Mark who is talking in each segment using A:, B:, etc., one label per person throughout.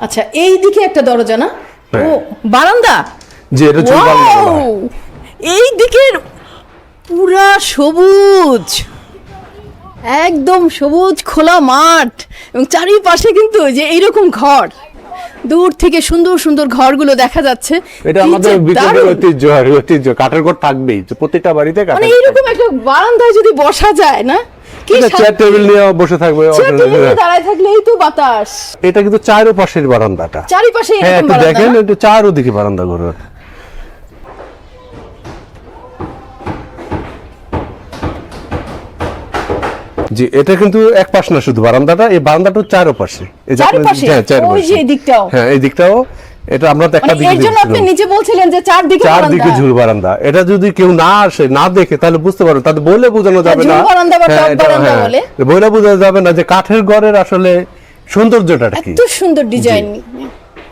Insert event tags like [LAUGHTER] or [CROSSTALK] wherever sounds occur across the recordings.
A: আচ্ছা এই দিকে একটা দরজা না? ও
B: হ্যাঁ।
A: বারান্দা?
B: যে এটা বারান্দা হয়।
A: এই দিকের পুরা সবুজ। একদম সবুজ খোলা মাঠ। এবং চারিপাশে কিন্তু যে এইরকম ঘর। দূর থেকে সুন্দর সুন্দর ঘরগুলো দেখা যাচ্ছে।
B: এটা আমাদের
A: যে
B: ঐতিহ্য আর ঐতিহ্য। কাঠের ঘর থাকবেই। যে প্রত্যেকটা বাড়িতে
A: মানে
B: কাঠের
A: এইরকম একটা বারান্দায় যদি বসা যায় না
B: চেয়ার টেবিল নিয়ে বসে থাকবে
A: দাঁড়ায় থাকলেই তো বাতাস।
B: এটা কিন্তু চারো পাশের বারান্দাটা।
A: চারিপাশে
B: হ্যাঁ একটু দেখেন একটু চারোদিকে বারান্দা ঘরের জি এটা কিন্তু এক পাশ না শুধু বারান্দাটা এই বারান্দাটা এই যে
A: চারপাশে?
B: হ্যাঁ, চারপাশে। হ্যাঁ এই দিকটাও। এটা আমরা তো একটা
A: মানে
B: দিকে
A: জন্য আপনি। নিচে বলছিলেন যে চারদিকে
B: চারদিকে
A: বারান্দা।
B: ঝুল বারান্দা। এটা যদি কেউ না আসে না দেখে তাহলে বুঝতে পারবে তাদের বলে বোঝানো যাবে না। হ্যাঁ, হ্যাঁ,
A: বলে।
B: বলে বোঝানো যাবে না যে কাঠের ঘরের আসলে সৌন্দর্যটা কি।
A: এত সুন্দর ডিজাইন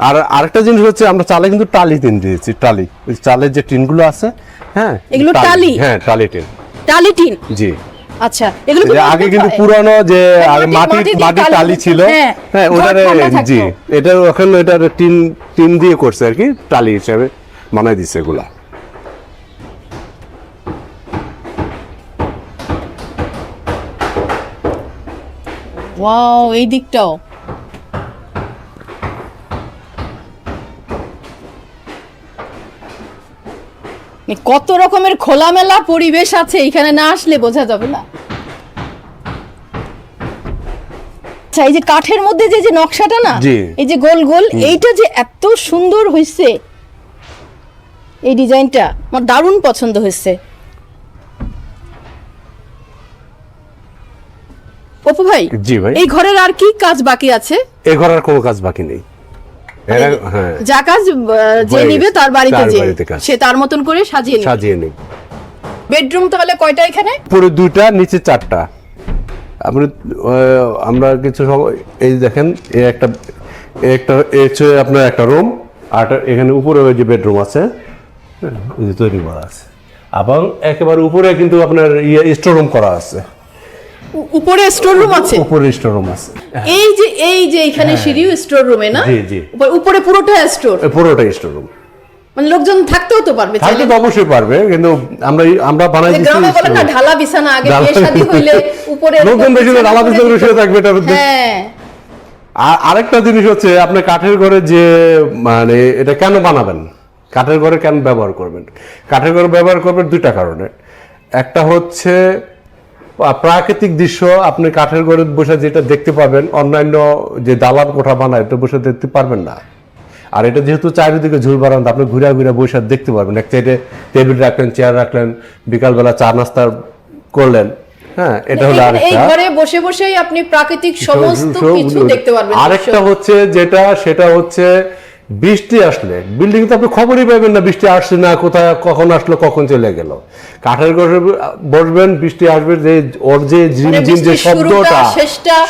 B: আর আরেকটা জিনিস হচ্ছে আমরা চালে কিন্তু টালি টিন দিয়েছি টালি। ওই চালের যে টিনগুলো আছে হ্যাঁ
A: এগুলো টালি?
B: হ্যাঁ টালি টিন।
A: টালি টিন?
B: জি।
A: আচ্ছা এগুলো
B: আগে কিন্তু? পুরানো যে
A: মাটি-
B: মাটির
A: মাটি
B: মাটির
A: টালি
B: ছিল।
A: হ্যাঁ,
B: হ্যাঁ ওটারে জি এটা এখন এটা টিন টিন দিয়ে করছে আর কি টালি হিসাবে বানাই দিছে এগুলা।
A: ওয়াও এই দিকটাও। কত রকমের খোলামেলা পরিবেশ আছে এখানে না আসলে বোঝা যাবে না। আচ্ছা এই যে কাঠের মধ্যে যে যে নকশাটা না এই যে গোল গোল এইটা যে এত সুন্দর হয়েছে এই ডিজাইনটা আমার দারুণ পছন্দ হয়েছে অপু ভাই এই ঘরের আর কি কাজ বাকি আছে?
B: এ ঘরের কোনো কাজ বাকি নেই।
A: যা কাজ যে নিবে তার বাড়িতে যে সে তার মতন করে সাজিয়ে
B: সাজিয়ে
A: বেডরুম তাহলে কয়টা এখানে?
B: পুরো দুইটা নিচে চারটা। আমরা কিছু সময় এই দেখেন একটা একটা হচ্ছে আপনার একটা রুম আর এখানে উপরে ওই যে বেডরুম আছে। হ্যাঁ, তৈরি করা আছে। এবং একেবারে উপরে কিন্তু আপনার ইয়ে স্টোর রুম করা আছে।
A: উপরে স্টোর রুম আছে?
B: উপরে স্টোর রুম আছে।
A: এই যে এই যে এখানে সিঁড়িও স্টোর রুমে না?
B: জি, জি।
A: উপরে- পুরোটা স্টোর
B: পুরোটা স্টোর রুম
A: মানে লোকজন থাকতেও তো পারবে চাইলে
B: তো অবশ্যই পারবে কিন্তু আমরা আমরা বানাই দিচ্ছি
A: গ্রামে বলে না ঢালা বিছানা আগে বিয়ে শাদী হইলে উপরে
B: লোকজন বেশি ঢালা বিছানা। শুয়ে থাকবে।
A: হ্যাঁ।
B: আর আরেকটা জিনিস হচ্ছে আপনি কাঠের ঘরে যে মানে এটা কেন বানাবেন? কাঠের ঘরে কেন ব্যবহার করবেন? কাঠের ঘরে ব্যবহার করবেন দুইটা কারণে। একটা হচ্ছে প্রাকৃতিক দৃশ্য আপনি কাঠের ঘরে বসে যেটা দেখতে পাবেন অন্যান্য যে দালান কোঠা বানায় এটা বসে দেখতে পারবেন না। আর এটা যেহেতু চারিদিকে ঝুল বারান্দা আপনি ঘুরে ঘুরে বসে দেখতে পারবেন। এক সাইডে টেবিল রাখলেন চেয়ার রাখলেন বিকালবেলা চা নাস্তা করলেন। হ্যাঁ এটা হলো
A: এখানে এই
B: আরেকটা।
A: ঘরে বসে বসেই আপনি প্রাকৃতিক সমস্ত
B: সব-
A: কিছু দেখতে পারবেন।
B: আরেকটা হচ্ছে যেটা সেটা হচ্ছে বৃষ্টি আসলে বিল্ডিং তো আপনি খবরই পাবেন না বৃষ্টি আসছে না কোথায় কখন আসলো কখন চলে গেল। কাঠের ঘরে বসবেন বৃষ্টি আসবে যে ওর যে ঝিমঝিম যে শব্দটা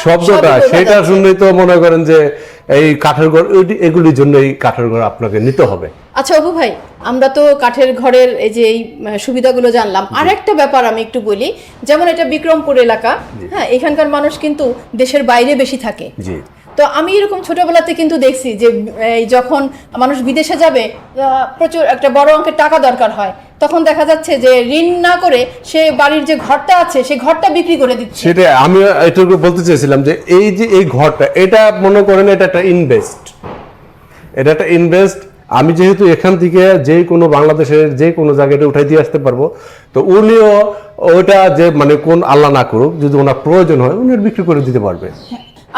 B: শব্দটা সেটা শুনলেই তো মনে করেন যে এই কাঠের ঘর এগুলির জন্য এই কাঠের ঘর আপনাকে নিতে হবে।
A: আচ্ছা অপু ভাই আমরা তো কাঠের ঘরের এই যে এই সুবিধাগুলো জানলাম। আর একটা ব্যাপার আমি একটু বলি যেমন এটা বিক্রমপুর এলাকা হ্যাঁ এখানকার মানুষ কিন্তু দেশের বাইরে বেশি থাকে।
B: জি।
A: তো আমি এরকম ছোটবেলাতে কিন্তু দেখছি যে এই যখন মানুষ বিদেশে যাবে প্রচুর একটা বড় অঙ্কের টাকা দরকার হয় তখন দেখা যাচ্ছে যে ঋণ না করে সে বাড়ির যে ঘরটা আছে সেই ঘরটা বিক্রি করে দিচ্ছে।
B: সেটা আমি এটুকু বলতে চাইছিলাম যে এই যে এই ঘরটা এটা মনে করেন এটা একটা ইনভেস্ট এটা একটা ইনভেস্ট আমি যেহেতু এখান থেকে যে কোনো বাংলাদেশের যে কোনো জায়গায় উঠাই দিয়ে আসতে পারব তো উনিও ওটা যে মানে কোন আল্লাহ না করুক যদি ওনার প্রয়োজন হয় উনি বিক্রি করে দিতে পারবে।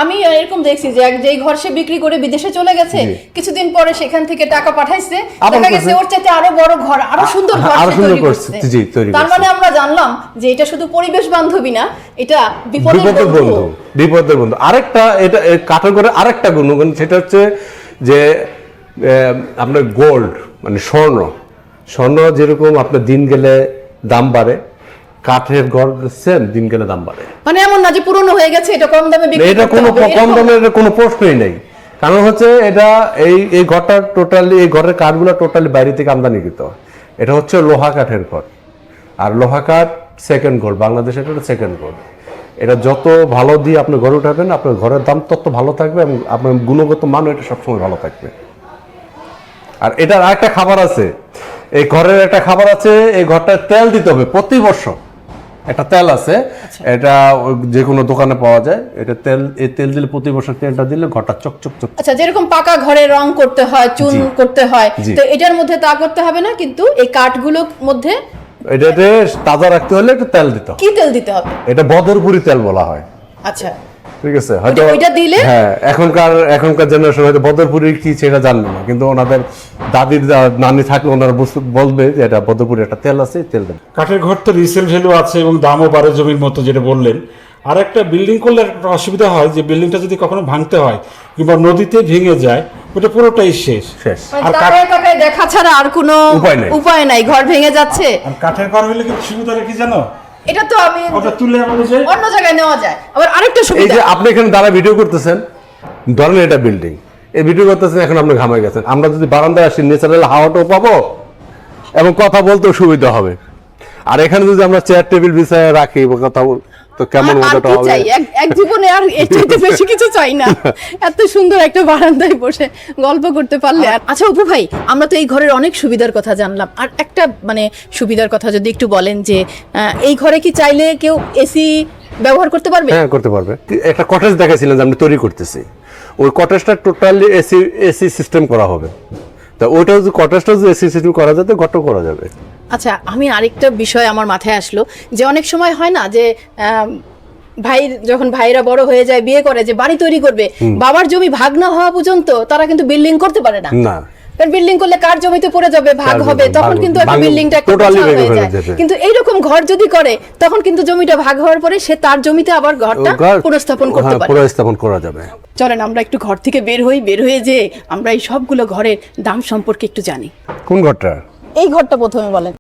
A: আমি এরকম দেখছি যে এক যেই ঘর সে বিক্রি করে বিদেশে চলে গেছে কিছুদিন পরে সেখান থেকে টাকা পাঠাইছে। দেখা গেছে ওর চাইতে আরও বড় ঘর আরও সুন্দর ঘর আরও
B: সুন্দর করছে, জি, তৈরি
A: তার মানে আমরা জানলাম যে এটা শুধু পরিবেশ বান্ধবী না এটা বিপদের বন্ধু।
B: বিপদের বন্ধু। আরেকটা এটা কাঠের করে আরেকটা গুণগুণ সেটা হচ্ছে যে আপনার গোল্ড মানে স্বর্ণ। স্বর্ণ যেরকম আপনার দিন গেলে দাম বাড়ে কাঠের ঘর সেম দিন গেলে দাম বাড়ে।
A: মানে এমন না যে পুরনো হয়ে গেছে এটা কম দামে বিক্রি
B: এটা কোনো কম দামের এটা কোনো প্রশ্নই নেই। কারণ হচ্ছে এটা এই এই ঘরটা টোটালি এই ঘরের কাঠগুলো টোটালি বাইরে থেকে আমদানিকৃত এটা হচ্ছে লোহা কাঠের ঘর। আর লোহা কাঠ সেকেন্ড ঘর বাংলাদেশের এটা সেকেন্ড ঘর। এটা যত ভালো দিয়ে আপনি ঘরে উঠাবেন আপনার ঘরের দাম তত ভালো থাকবে এবং আপনার গুণগত মান এটা সবসময় ভালো থাকবে। আর এটার আরেকটা খাবার আছে। এই ঘরের একটা খাবার আছে এই ঘরটায় তেল দিতে হবে প্রতি বছর। একটা তেল আছে এটা যে কোনো দোকানে পাওয়া যায়। এটা তেল এই তেল দিলে প্রতি বছর তেলটা দিলে ঘরটা চকচক চক
A: আচ্ছা যেরকম পাকা ঘরে রং করতে হয় চুন করতে হয় তো এটার মধ্যে তা করতে হবে না? কিন্তু এই কাঠগুলোর মধ্যে
B: এটাতে তাজা রাখতে হলে একটু তেল দিতে হবে।
A: কি তেল দিতে হবে?
B: এটা বদরপুরি তেল বলা হয়।
A: আচ্ছা।
B: ঠিক আছে হয়তো
A: ওইটা দিলে?
B: হ্যাঁ এখনকার এখনকার জেনারেশন হয়তো বদরপুরি কি সেটা জানবে না কিন্তু ওনাদের দাদির নানি থাকলে ওনারা বলবে যে এটা বদরপুরি একটা তেল আছে তেল দেন।
C: কাঠের ঘর তো রিসেল ভ্যালু আছে এবং দামও বাড়ে জমির মতো যেটা বললেন। আর একটা বিল্ডিং করলে একটা অসুবিধা হয় যে বিল্ডিংটা যদি কখনো ভাঙতে হয় কিংবা নদীতে ভেঙে যায় ওটা পুরোটাই শেষ।
B: শেষ।
C: আর কাঠ-
A: তাকায় তাকায় দেখা ছাড়া আর কোনো
B: উপায় নাই।
A: উপায় নাই ঘর ভেঙে যাচ্ছে।
C: আর কাঠের ঘর হলে কিন্তু সুবিধা কি জানো?
A: এটা তো আমি
C: ওটা তুলে আমাদের
A: অন্য জায়গায় নেওয়া যায়। আবার আরেকটা
B: এই যে আপনি এখানে দাঁড়া ভিডিও করতেছেন ধরেন এটা বিল্ডিং এই ভিডিও করতেছেন এখন আপনি ঘামে গেছেন। আমরা যদি বারান্দায় আসি ন্যাচারাল হাওয়াটাও পাবো এবং কথা বলতেও সুবিধা হবে। আর এখানে যদি আমরা চেয়ার টেবিল বিছায় রাখি কথা বল তো কেমন মজাটা হবে
A: চাই? এক- জীবনে আর এর চাইতে বেশি কিছু চাই না। [LAUGHS] এত সুন্দর একটা বারান্দায় বসে গল্প করতে পারলে আর আচ্ছা অপু ভাই আমরা তো এই ঘরের অনেক সুবিধার কথা জানলাম। আর একটা মানে সুবিধার কথা যদি একটু বলেন যে এই ঘরে কি চাইলে কেউ এসি ব্যবহার করতে পারবে?
B: হ্যাঁ করতে পারবে। একটা কটেজ দেখাছিলেন যে আমি তৈরি করতেছি। ওই কটেজটা টোটালি এসি এসি সিস্টেম করা হবে। তা ওইটা যদি কটেজটা যদি এসি সিস্টেম করা যায় তো ঘরটাও করা যাবে।
A: আচ্ছা আমি আরেকটা বিষয় আমার মাথায় আসলো যে অনেক সময় হয় না যে ভাই যখন ভাইরা বড় হয়ে যায় বিয়ে করে যে বাড়ি তৈরি করবে বাবার জমি ভাগ না হওয়া পর্যন্ত তারা কিন্তু বিল্ডিং করতে পারে না। কারণ বিল্ডিং করলে কার জমিতে পড়ে যাবে? ভাগ হবে। তখন কিন্তু একটা বিল্ডিংটা
B: ভেঙে
A: হয়ে যায়। কিন্তু এইরকম ঘর যদি করে তখন কিন্তু জমিটা ভাগ হওয়ার পরে সে তার জমিতে আবার ঘরটা পুনঃস্থাপন করতে
B: হ্যাঁ,
A: পারে।
B: পুনঃস্থাপন করা যাবে।
A: চলেন আমরা একটু ঘর থেকে বের হই বের হয়ে যে আমরা এই সবগুলো ঘরের দাম সম্পর্কে একটু জানি।
B: কোন ঘরটা?
A: এই ঘরটা প্রথমে বলেন।